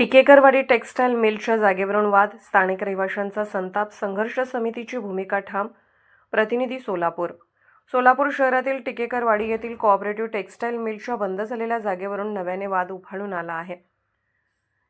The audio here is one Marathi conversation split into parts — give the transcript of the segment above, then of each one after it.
टिकेकरवाडी टेक्स्टाईल मिलच्या जागेवरून वाद स्थानिक रहिवाशांचा संताप संघर्ष समितीची भूमिका ठाम प्रतिनिधी सोलापूर. सोलापूर शहरातील टिकेकरवाडी येथील कोऑपरेटिव्ह टेक्स्टाईल मिलच्या बंद झालेल्या जागेवरून नव्याने वाद उफाळून आला आहे.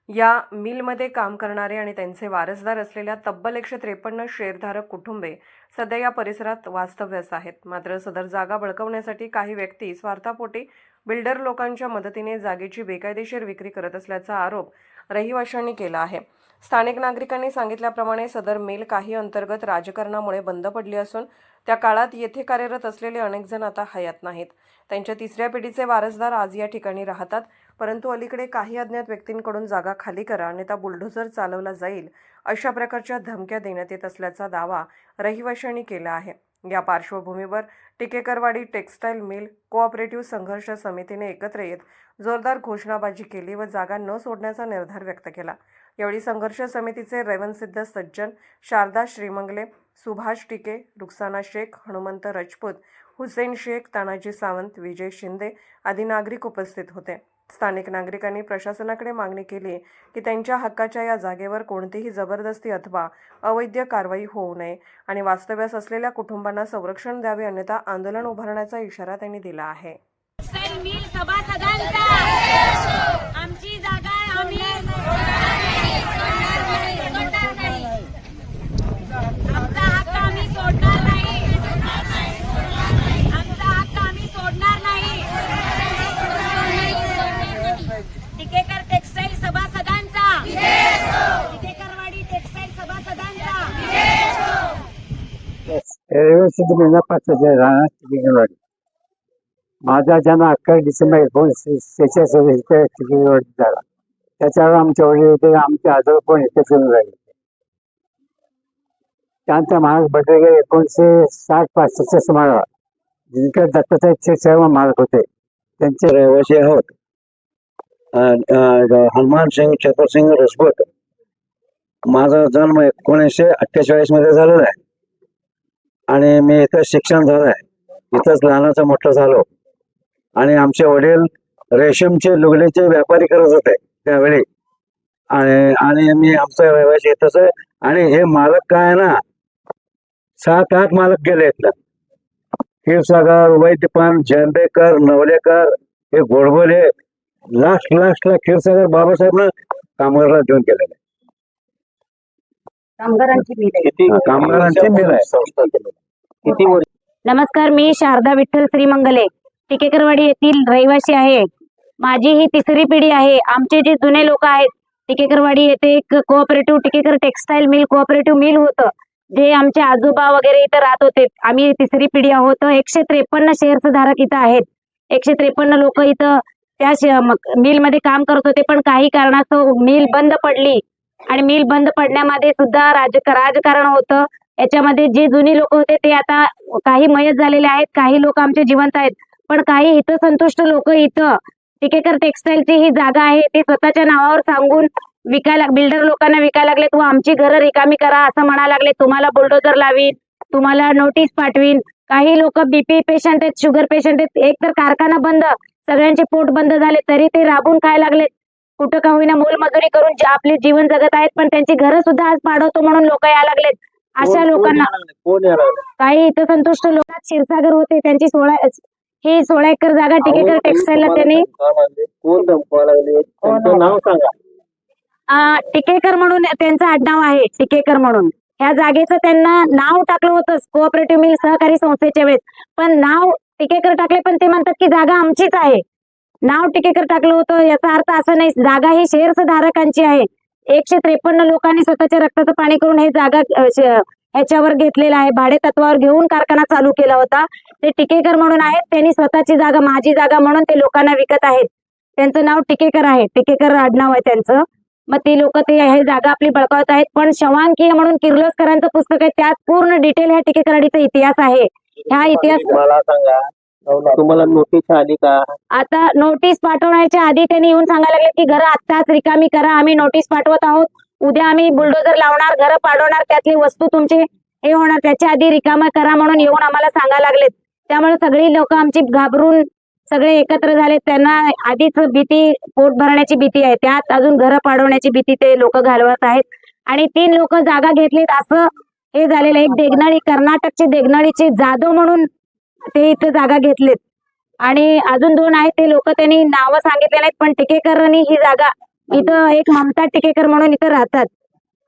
या मिलमध्ये काम करणारे आणि त्यांचे वारसदार असलेल्या तब्बल एकशे त्रेपन्न शेअरधारक कुटुंबे सध्या या परिसरात वास्तव्यास आहेत. मात्र सदर जागा बळकवण्यासाठी काही व्यक्ती स्वार्थापोटी बिल्डर लोकांच्या मदतीने जागेची बेकायदेशीर विक्री करत असल्याचा आरोप रहिवाशांनी केला आहे. स्थानिक नागरिकांनी सांगितल्याप्रमाणे सदर मेल काही अंतर्गत राजकारणामुळे बंद पडली असून त्या काळात येथे कार्यरत असलेले अनेक जण आता हयात नाहीत. त्यांच्या तिसऱ्या पिढीचे वारसदार आज या ठिकाणी राहतात. परंतु अलीकडे काही अज्ञात व्यक्तींकडून जागा खाली करा आणि त्या बुलडोझर चालवला जाईल अशा प्रकारच्या धमक्या देण्यात येत असल्याचा दावा रहिवाशांनी केला आहे. या पार्श्वभूमीवर टिकेकरवाडी टेक्स्टाईल मिल कोऑपरेटिव्ह संघर्ष समितीने एकत्र येत जोरदार घोषणाबाजी केली व जागा न सोडण्याचा निर्धार व्यक्त केला. यावेळी संघर्ष समितीचे रेवनसिद्ध सज्जन शारदा श्रीमंगले सुभाष टिके रुक्साना शेख हनुमंत राजपूत हुसेन शेख तानाजी सावंत विजय शिंदे आदी नागरिक उपस्थित होते. स्थानिक नागरिकांनी प्रशासनाकडे मागणी केली की त्यांच्या हक्काच्या या जागेवर कोणतीही जबरदस्ती अथवा अवैध कारवाई होऊ नये आणि वास्तव्यास असलेल्या कुटुंबांना संरक्षण द्यावे अन्यथा आंदोलन उभारण्याचा इशारा त्यांनी दिला आहे. आमची जागा आम्ही सोडणार नाही. आमचा हक्क आम्ही सोडणार नाही आमचा हक्क आम्ही सोडणार नाही टिकेकर टेक्सटाईल सभासदांचा टिकेकरवाडी टेक्सटाईल सभासदांचा व्यवस्थित महिना पाच हजार राहणार माझा जन्म अकरा डिसेंबर एकोणीसशे सेहेचाळीस इथे टिकेवाडी झाला त्याच्यावर आमचे वडील होते आमचे आजोबा पण इथे फिरून राहिले त्यानंतर महाराज बटरगे एकोणीसशे साठ पासष्टच्या सुमाराला जिंकत दत्तात्रय सर्व मालक होते त्यांचे रहिवासी आहोत हनुमान सिंग हनुमान सिंग चतुरसिंग माझा जन्म एकोणीसशे अठ्ठेचाळीसमध्ये झालेला आहे. आणि मी इथं शिक्षण झालं आहे. इथंच लहानाचं मोठं झालो. आणि आमचे वडील रेशीमचे लुगडीचे व्यापारी करत होते त्यावेळी. आणि आणि मी आमचा रहिवासी इथंच आहे आणि हे मालक काय आहे ना सात आठ मालक गेले इथलं क्षीरसागर वैद्यपान जयंबेकर नवलेकर हे गोडबोले लास्ट लास्टला क्षीरसागर बाबासाहेबनं कामगारला देऊन गेलेले. कामगारांची मिल आहे. कामगारांचे मिल आहे. किती वर्ष? नमस्कार मी शारदा विठ्ठल श्रीमंगले टिकेकरवाडी येथील रहिवासी आहे. माझी ही तिसरी पिढी आहे. आमचे जे जुने लोक आहेत टिकेकरवाडी येथे एक cooperative Tikekar textile mill cooperative mill होतं. जे आमचे आजोबा वगैरे इथं राहत होते. आम्ही तिसरी पिढी आहोत. एकशे त्रेपन्न शेअर्स धारक इथं आहेत. एकशे त्रेपन्न लोक इथं त्या मिलमध्ये काम करत होते. पण काही कारणास्तव मिल बंद पडली. आणि मिल बंद पडण्यामध्ये सुद्धा राजकारण होतं. याच्यामध्ये जे जुनी लोक होते ते आता काही मयत झालेले आहेत काही लोक आमचे जिवंत आहेत. पण काही इथं संतुष्ट लोक इथं टिकेकर टेक्सटाईलची ही जागा आहे ते स्वतःच्या नावावर सांगून विकायला बिल्डर लोकांना विकायला लागले तू आमची घरं रिकामी करा असं म्हणायला लागले. तुम्हाला बुलडोजर लावीन तुम्हाला नोटीस पाठवीन. काही लोक बीपी पेशंट आहेत शुगर पेशंट आहेत. एक तर कारखाना बंद सगळ्यांचे पोट बंद झाले तरी ते राबून खायला लागले. कुठं का होईना मोलमजुरी करून जे आपले जीवन जगत आहेत पण त्यांची घरं सुद्धा आज पाडवतो म्हणून लोक यायला लागलेत. अशा लोकांना कोण यायला लागलं? काही इथं संतुष्ट लोक क्षीरसागर होते त्यांची सोळा ही सोळा एकर जागा टिकेकर टेक्सटाईलला त्यांनी कोण धमकावं लागले? त्यांचं नाव सांगा. अं, टिकेकर म्हणून त्यांचं आडनाव आहे टिकेकर म्हणून. ह्या जागेचं त्यांना नाव टाकलं होतं कोऑपरेटिव्ह मिल सहकारी संस्थेच्या वेळेस. पण नाव टिकेकर टाकले पण ते म्हणतात की जागा आमचीच आहे. नाव टिकेकर टाकलं होतं. याचा अर्थ असं नाही जागा ही शेअर्स धारकांची आहे. एकशे त्रेपन्न लोकांनी स्वतःच्या रक्ताचं पाणी करून हे जागा ह्याच्यावर घेतलेलं आहे. भाडे तत्वावर घेऊन कारखाना चालू केला होता. ते टिकेकर म्हणून आहेत. त्यांनी स्वतःची जागा माझी जागा म्हणून ते लोकांना विकत आहेत. त्यांचं नाव टिकेकर आहे. टिकेकर आडनाव आहे त्यांचं. मग ती लोक ते हे जागा आपली बळकावत आहेत. पण शवांकीय म्हणून किर्लोस्करांचं पुस्तक आहे. त्यात पूर्ण डिटेल ह्या टिकेकराडीचा इतिहास आहे. ह्या इतिहास मला सांगा तुम्हाला नोटीस आली का? आता नोटीस पाठवण्याच्या आधी त्यांनी येऊन सांगायला लागले की घरं आत्ताच रिकामी करा आम्ही नोटीस पाठवत आहोत. उद्या आम्ही बुलडोजर लावणार घरं पाडवणार त्यातली वस्तू तुमची हे होणार. त्याच्या आधी रिकामा करा म्हणून येऊन आम्हाला सांगायला लागलेत. त्यामुळे सगळी लोक आमची घाबरून सगळे एकत्र झाले त्यांना आधीच भीती पोट भरण्याची भीती आहे. त्यात अजून घरं पाडवण्याची भीती ते लोक घालवत आहेत. आणि तीन लोक जागा घेतलीत. असं हे झालेलं आहे. एक देगनाळी कर्नाटकची देगनाळीची जाधव म्हणून ते इथं जागा घेतलेत. आणि अजून दोन आहेत ते लोक त्यांनी नावं सांगितले नाहीत पण टिकेकरांनी ही जागा इथं एक ममता टिकेकर म्हणून इथं राहतात.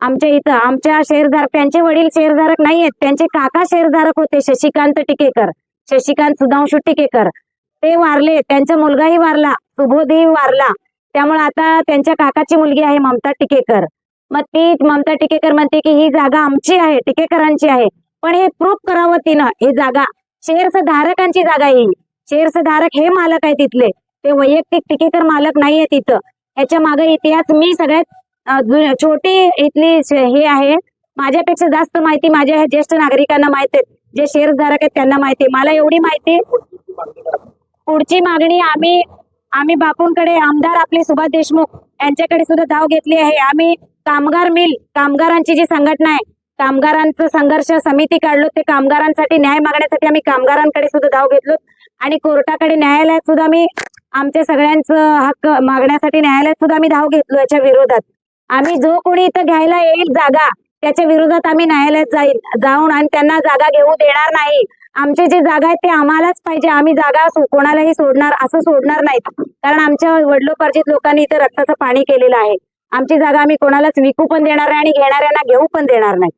आमच्या इथं आमच्या शेअरधारक त्यांचे वडील शेअरधारक नाही आहेत त्यांचे काका शेअरधारक होते शशिकांत टिकेकर शशिकांत सुधांशू टिकेकर. ते वारले त्यांचा मुलगाही वारला सुबोधही वारला. त्यामुळे आता त्यांच्या काकाची मुलगी आहे ममता टिकेकर. मग ती ममता टिकेकर म्हणते की ही जागा आमची आहे टिकेकरांची आहे. पण हे प्रूफ करावं तिनं ही जागा. शेअर्स धारकांची जागा आहे शेअर्स धारक हे मालक आहे तिथले. ते वैयक्तिक टिकेकर मालक नाहीये तिथं. ह्याच्या मागे इतिहास मी सगळ्यात छोटे छोटी इथली हे आहे. माझ्यापेक्षा जास्त माहिती माझ्या ह्या ज्येष्ठ नागरिकांना माहिती आहे जे शेअर्स धारक आहेत त्यांना माहिती आहे. मला एवढी माहिती पुढची मागणी आम्ही आम्ही बापूंकडे आमदार आपले सुभाष देशमुख यांच्याकडे सुद्धा धाव घेतली आहे. आम्ही कामगार मिल कामगारांची जी संघटना आहे कामगारांचं संघर्ष समिती काढलो ते कामगारांसाठी न्याय मागण्यासाठी आम्ही कामगारांकडे सुद्धा धाव घेतलो आणि कोर्टाकडे न्यायालयात सुद्धा आम्ही आमच्या सगळ्यांचं हक्क मागण्यासाठी न्यायालयात सुद्धा आम्ही धाव घेतलो याच्या विरोधात. आम्ही जो कोणी इथं घ्यायला येईल जागा त्याच्या विरोधात आम्ही न्यायालयात जाईल जाऊन आणि त्यांना जागा घेऊ देणार नाही. आमचे जे जागा आहेत ते आम्हालाच पाहिजे. आम्ही जागा कोणालाही सोडणार असं सोडणार नाहीत. कारण आमच्या वडिलोपार्जित लोकांनी इथं रक्ताचं पाणी केलेलं आहे. आमची जागा आम्ही कोणालाच विकू पण देणार नाही आणि घेणाऱ्यांना घेऊ पण देणार नाही.